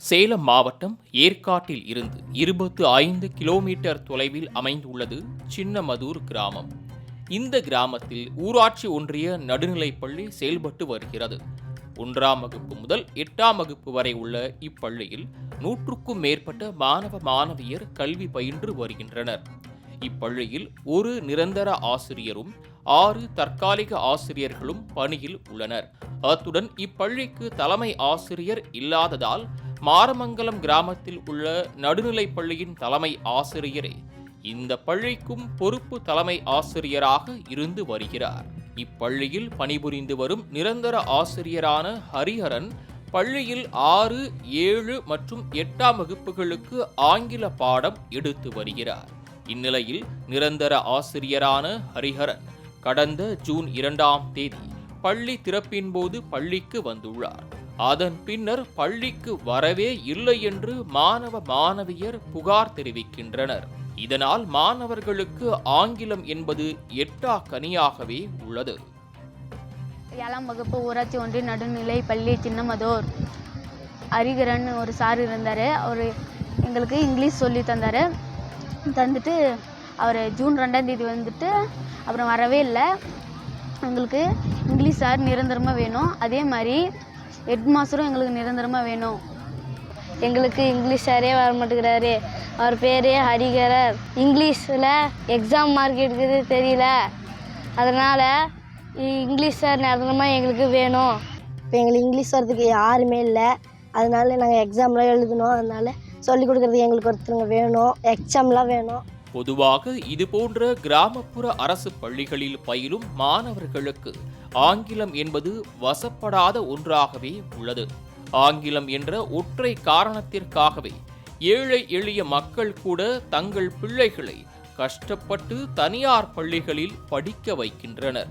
சேலம் மாவட்டம் ஏற்காட்டில் இருந்து இருபத்து ஐந்து கிலோமீட்டர் தொலைவில் அமைந்துள்ளது சின்னமதூர் கிராமம். இந்த கிராமத்தில் ஊராட்சி ஒன்றிய நடுநிலைப்பள்ளி செயல்பட்டு வருகிறது. ஒன்றாம் வகுப்பு முதல் எட்டாம் வகுப்பு வரை உள்ள இப்பள்ளியில் நூற்றுக்கும் மேற்பட்ட மாணவ மாணவியர் கல்வி பயின்று வருகின்றனர். இப்பள்ளியில் ஒரு நிரந்தர ஆசிரியரும் ஆறு தற்காலிக ஆசிரியர்களும் பணியில் உள்ளனர். அத்துடன் இப்பள்ளிக்கு தலைமை ஆசிரியர் இல்லாததால் மாரமங்கலம் கிராமத்தில் உள்ள நடுநிலைப் பள்ளியின் தலைமை ஆசிரியரே இந்த பள்ளிக்கும் பொறுப்பு தலைமை ஆசிரியராக இருந்து வருகிறார். இப்பள்ளியில் பணிபுரிந்து வரும் நிரந்தர ஆசிரியரான ஹரிஹரன் பள்ளியில் ஆறு ஏழு மற்றும் எட்டாம் வகுப்புகளுக்கு ஆங்கில பாடம் எடுத்து வருகிறார். இந்நிலையில் நிரந்தர ஆசிரியரான ஹரிஹரன் கடந்த ஜூன் இரண்டாம் தேதி பள்ளி திறப்பின் போது பள்ளிக்கு வந்துள்ளார். அதன் பின்னர் பள்ளிக்கு வரவே இல்லை என்று மாணவ மாணவியர் புகார் தெரிவிக்கின்றனர். இதனால் மாணவர்களுக்கு ஆங்கிலம் என்பது எட்டா கனியாகவே உள்ளது. ஏழாம் வகுப்பு ஊராட்சி ஒன்றிய நடுநிலை பள்ளி சின்னமதோர் அரிகரன் ஒரு சார் இருந்தார். அவர் எங்களுக்கு இங்கிலீஷ் சொல்லி தந்தார். தந்துட்டு அவர் ஜூன் ரெண்டாம் தேதி வந்துட்டு அப்புறம் வரவே இல்லை. எங்களுக்கு இங்கிலீஷ் சார் நிரந்தரமாக வேணும். அதே மாதிரி ஹெட் மாஸ்டரும் எங்களுக்கு நிரந்தரமாக வேணும். எங்களுக்கு இங்கிலீஷ் சாரே வர மாட்டேங்கிறாரு. அவர் பேரே ஹரிகரர் இங்கிலீஷில் எக்ஸாம் மார்க் எடுக்கிறது தெரியல. அதனால் இங்கிலீஷ் சார் நிரந்தரமாக எங்களுக்கு வேணும். இப்போ எங்களுக்கு இங்கிலீஷ் வரதுக்கு யாருமே இல்லை. அதனால நாங்கள் எக்ஸாம்லாம் எழுதணும். அதனால சொல்லிக் கொடுக்குறது எங்களுக்கு ஒருத்தருங்க வேணும். எக்ஸாம்லாம் வேணும். பொதுவாக இதுபோன்ற கிராமப்புற அரசு பள்ளிகளில் பயிலும் மாணவர்களுக்கு ஆங்கிலம் என்பது வசப்படாத ஒன்றாகவே உள்ளது. ஆங்கிலம் என்ற ஒற்றை காரணத்திற்காகவே ஏழை எளிய மக்கள் கூட தங்கள் பிள்ளைகளை கஷ்டப்பட்டு தனியார் பள்ளிகளில் படிக்க வைக்கின்றனர்.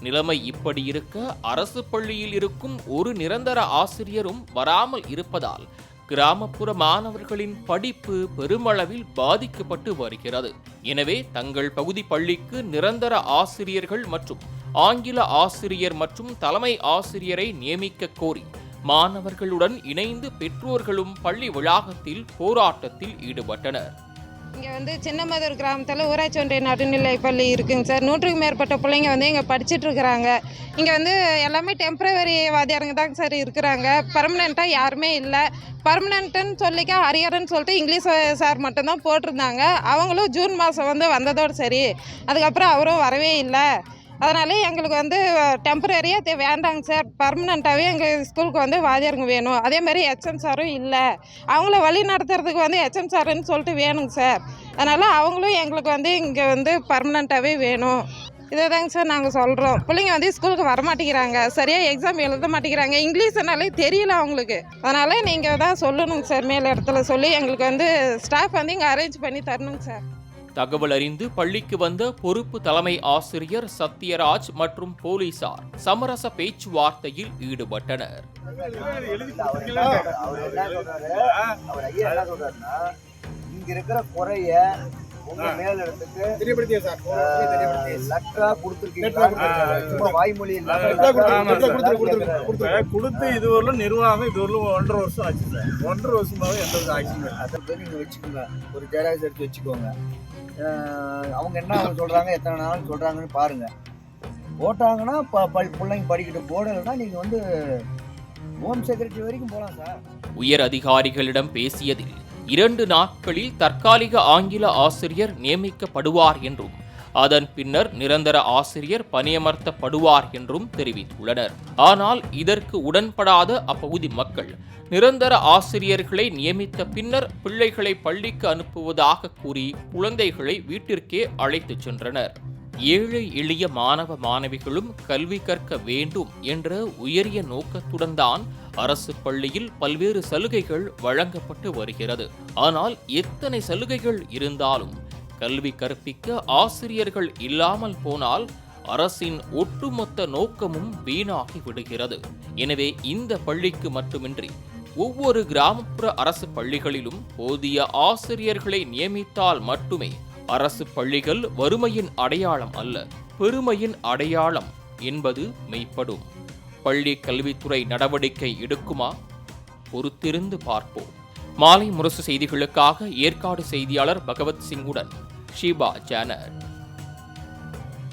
நிலைமை இப்படி இருக்க அரசு பள்ளியில் இருக்கும் ஒரு நிரந்தர ஆசிரியரும் வராமல் இருப்பதால் கிராமப்புற மாணவர்களின் படிப்பு பெருமளவில் பாதிக்கப்பட்டு வருகிறது. எனவே தங்கள் பகுதி பள்ளிக்கு நிரந்தர ஆசிரியர்கள் மற்றும் ஆங்கில ஆசிரியர் மற்றும் தலைமை ஆசிரியரை நியமிக்க கோரி மாணவர்களுடன் இணைந்து பெற்றோர்களும் பள்ளி வளாகத்தில் போராட்டத்தில் ஈடுபட்டனர். இங்கே வந்து சின்னமதூர் கிராமத்தில் ஊராட்சி ஒன்றிய நடுநிலை பள்ளி இருக்குங்க சார். நூற்றுக்கும் மேற்பட்ட பிள்ளைங்க வந்து இங்கே படிச்சுட்டு இருக்கிறாங்க. இங்கே வந்து எல்லாமே டெம்பரவரி வாத்தியாருங்க தாங்க சார் இருக்கிறாங்க. பர்மனெண்ட்டாக யாருமே இல்லை. பர்மனெண்ட்டுன்னு சொல்லிக்க ஹரியர்னு சொல்லிட்டு இங்கிலீஷ் சார் மட்டும்தான் போட்டிருந்தாங்க. அவங்களும் ஜூன் மாதம் வந்து வந்ததோடு சரி. அதுக்கப்புறம் அவரும் வரவே இல்லை. அதனால எங்களுக்கு வந்து டெம்பரரியாக வேண்டாங்க சார். பர்மனெண்ட்டாகவே எங்கள் ஸ்கூலுக்கு வந்து வாத்தியாருங்க வேணும். அதே மாதிரி ஹெச்எம் சாரும் இல்லை. அவங்கள வழி நடத்துறதுக்கு வந்து ஹெச்எம் சாருன்னு சொல்லிட்டு வேணுங்க சார். அதனால் அவங்களும் எங்களுக்கு வந்து இங்கே வந்து பர்மனெண்ட்டாகவே வேணும். இதை தாங்க சார் நாங்கள் சொல்கிறோம் பிள்ளைங்க வந்து ஸ்கூலுக்கு வர மாட்டேங்கிறாங்க சரியாக எக்ஸாம் எழுத மாட்டேங்கிறாங்க. இங்கிலீஷ்னாலே தெரியல அவங்களுக்கு. அதனால் நீங்கள் தான் சொல்லணுங்க சார் மேல் இடத்துல சொல்லி எங்களுக்கு வந்து ஸ்டாஃப் வந்து இங்கே அரேஞ்ச் பண்ணி தரணுங்க சார். தகவல் அறிந்து பள்ளிக்கு வந்த பொறுப்பு தலைமை ஆசிரியர் சத்யராஜ் மற்றும் போலீசார் சமரச பேச்சுவார்த்தையில் ஈடுபட்டனர். இங்க இருக்கிற குறைய உங்க மேல் கொடுத்து நிர்வாகம் இதுவரையிலும் ஒன்றரை வருஷம் ஆச்சு சார் ஒன்றரை வருஷமாவே எந்த ஒரு இல்லை அதை போய் நீங்க வச்சுக்கோங்க ஒரு ஜெராக்ஸ் எடுத்து வச்சுக்கோங்க அவங்க என்ன சொல்றாங்க எத்தனை நாள் சொல்றாங்கன்னு பாருங்க. போட்டாங்கன்னா ப- பிள்ளைங்க படிக்கிட்டு போடலைன்னா நீங்க வந்து ஹோம் செக்ரட்டரி வரைக்கும் போகலாம் சார். உயர் அதிகாரிகளிடம் பேசியதில் இரண்டு நாட்களில் தற்காலிக ஆங்கில ஆசிரியர் நியமிக்கப்படுவார் என்றும் அதன் பின்னர் நிரந்தர ஆசிரியர் பணியமர்த்தப்படுவார் என்றும் தெரிவித்துள்ளனர். ஆனால் இதற்கு உடன்படாத அப்பகுதி மக்கள் நிரந்தர ஆசிரியர்களை நியமித்த பின்னர் பிள்ளைகளை பள்ளிக்கு அனுப்புவதாக கூறி குழந்தைகளை வீட்டிற்கே அழைத்துச் சென்றனர். ஏழை எளிய மாணவ மாணவிகளும் கல்வி கற்க வேண்டும் என்ற உயரிய நோக்கத்துடன் தான் அரசு பள்ளியில் பல்வேறு சலுகைகள் வழங்கப்பட்டு வருகிறது. ஆனால் எத்தனை சலுகைகள் இருந்தாலும் கல்வி கற்பிக்க ஆசிரியர்கள் இல்லாமல் போனால் அரசின் ஒட்டுமொத்த நோக்கமும் வீணாகி விடுகிறது. எனவே இந்த பள்ளிக்கு மட்டுமின்றி ஒவ்வொரு கிராமப்புற அரசு பள்ளிகளிலும் போதிய ஆசிரியர்களை நியமித்தால் மட்டுமே அரசு பள்ளிகள் வறுமையின் அடையாளம் அல்ல பெருமையின் அடையாளம் என்பது மெய்ப்படும். பள்ளி கல்வித்துறை நடவடிக்கை எடுக்குமா? பொறுத்திருந்து பார்ப்போம். மாலை முரசு செய்திகளுக்காக ஏற்காடு செய்தியாளர் பகவத் சிங்குடன் she bought Janet